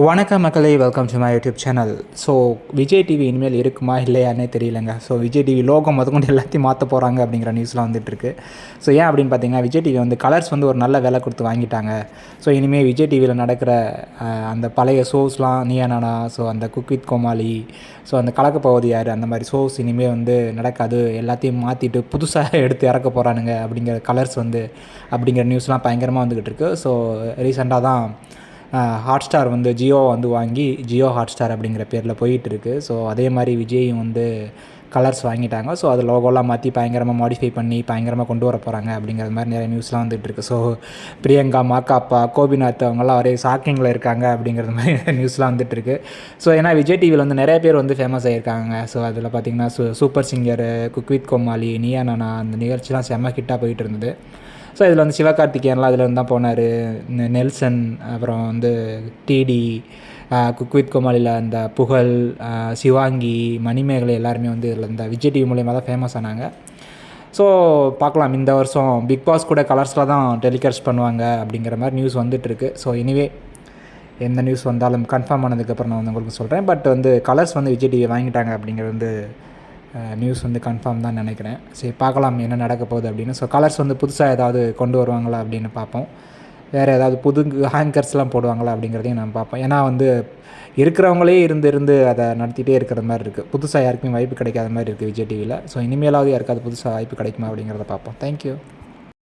வணக்கம் மக்களே welcome to my YouTube channel so Vijay TV இனிமேல் இருக்குமா இல்லையானே தெரியலங்க. ஸோ விஜய் டிவி லோகம் முதற்கொண்டு எல்லாத்தையும் மாற்ற போகிறாங்க அப்படிங்கிற நியூஸ்லாம் வந்துட்டுருக்கு. ஸோ ஏன் அப்படின்னு பார்த்தீங்கன்னா விஜய் டிவி வந்து கலர்ஸ் வந்து ஒரு நல்ல விலை கொடுத்து வாங்கிட்டாங்க. ஸோ இனிமேல் விஜய் டிவியில் நடக்கிற அந்த பழைய ஷோஸ்லாம் நீயா நானா ஸோ அந்த குக் வித் கோமாளி ஸோ அந்த கலக்க போவது யார் அந்த மாதிரி ஷோஸ் இனிமேல் வந்து நடக்காது. எல்லாத்தையும் மாற்றிட்டு புதுசாக எடுத்து இறக்க போகிறானுங்க அப்படிங்கிற கலர்ஸ் வந்து அப்படிங்கிற நியூஸ்லாம் பயங்கரமாக வந்துக்கிட்டு இருக்கு ஸோ ரீசெண்டாக தான் ஹாட் ஸ்டார் வந்து ஜியோ வந்து வாங்கி ஜியோ ஹாட் ஸ்டார் அப்படிங்கிற பேரில் போயிட்டுருக்கு. ஸோ அதே மாதிரி விஜயும் வந்து கலர்ஸ் வாங்கிட்டாங்க. ஸோ அது லோகோலாம் மாற்றி பயங்கரமாக மாடிஃபை பண்ணி பயங்கரமாக கொண்டு வர போகிறாங்க அப்படிங்கிற மாதிரி நிறைய நியூஸ்லாம் வந்துட்டு இருக்கு ஸோ பிரியங்கா மாக்காப்பா கோபிநாத் அவங்கெல்லாம் ஒரே ஷாக்கிங்கில் இருக்காங்க அப்படிங்கிறது மாதிரி நியூஸ்லாம் வந்துட்டு இருக்கு ஸோ ஏன்னா விஜய் டிவியில் வந்து நிறைய பேர் வந்து ஃபேமஸ் ஆகியிருக்காங்க ஸோ அதில் பார்த்தீங்கன்னா super singer cook with Comali நியா நானா அந்த நிகழ்ச்சிலாம் செம்ம ஹிட்டாக போயிட்டு இருந்தது ஸோ இதில் வந்து சிவகார்த்திகேயன்லாம் அதில் இருந்து தான் போனார். நெல்சன் அப்புறம் வந்து டிடி குக்வித் கோமாளியில் அந்த புகழ் சிவாங்கி மணிமேகலை எல்லாருமே வந்து இதில் இந்த விஜய் டிவி மூலயமா தான் ஃபேமஸ் ஆனாங்க. ஸோ பார்க்கலாம். இந்த வருஷம் பிக் பாஸ் கூட கலர்ஸில் தான் டெலிகாஸ்ட் பண்ணுவாங்க அப்படிங்கிற மாதிரி நியூஸ் வந்துட்டுருக்கு. ஸோ எனிவே எந்த நியூஸ் வந்தாலும் கன்ஃபார்ம் ஆனதுக்கப்புறம் நான் வந்து உங்களுக்கு சொல்கிறேன் பட் வந்து கலர்ஸ் வந்து விஜய் டிவி வாங்கிட்டாங்க அப்படிங்கிறது வந்து நியூஸ் வந்து கன்ஃபார்ம் தான் நினைக்கிறேன். சரி பார்க்கலாம் என்ன நடக்க போகுது அப்படின்னு. ஸோ கலர்ஸ் வந்து புதுசாக ஏதாவது கொண்டு வருவாங்களா அப்படின்னு பார்ப்போம். வேறு ஏதாவது புது ஹேங்கர்ஸ்லாம் போடுவாங்களா அப்படிங்கிறதையும் நான் பார்ப்போம். ஏன்னா வந்து இருக்கிறவங்களே இருந்து இருந்து அதை நடத்திட்டே இருக்கிற மாதிரி இருக்குது புதுசாக யாருக்குமே வாய்ப்பு கிடைக்காத மாதிரி இருக்குது விஜய் டிவியில் ஸோ இனிமேலாவது யாருக்காவது புதுசாக வாய்ப்பு கிடைக்குமா அப்படிங்கிறத பார்ப்போம். தேங்க்யூ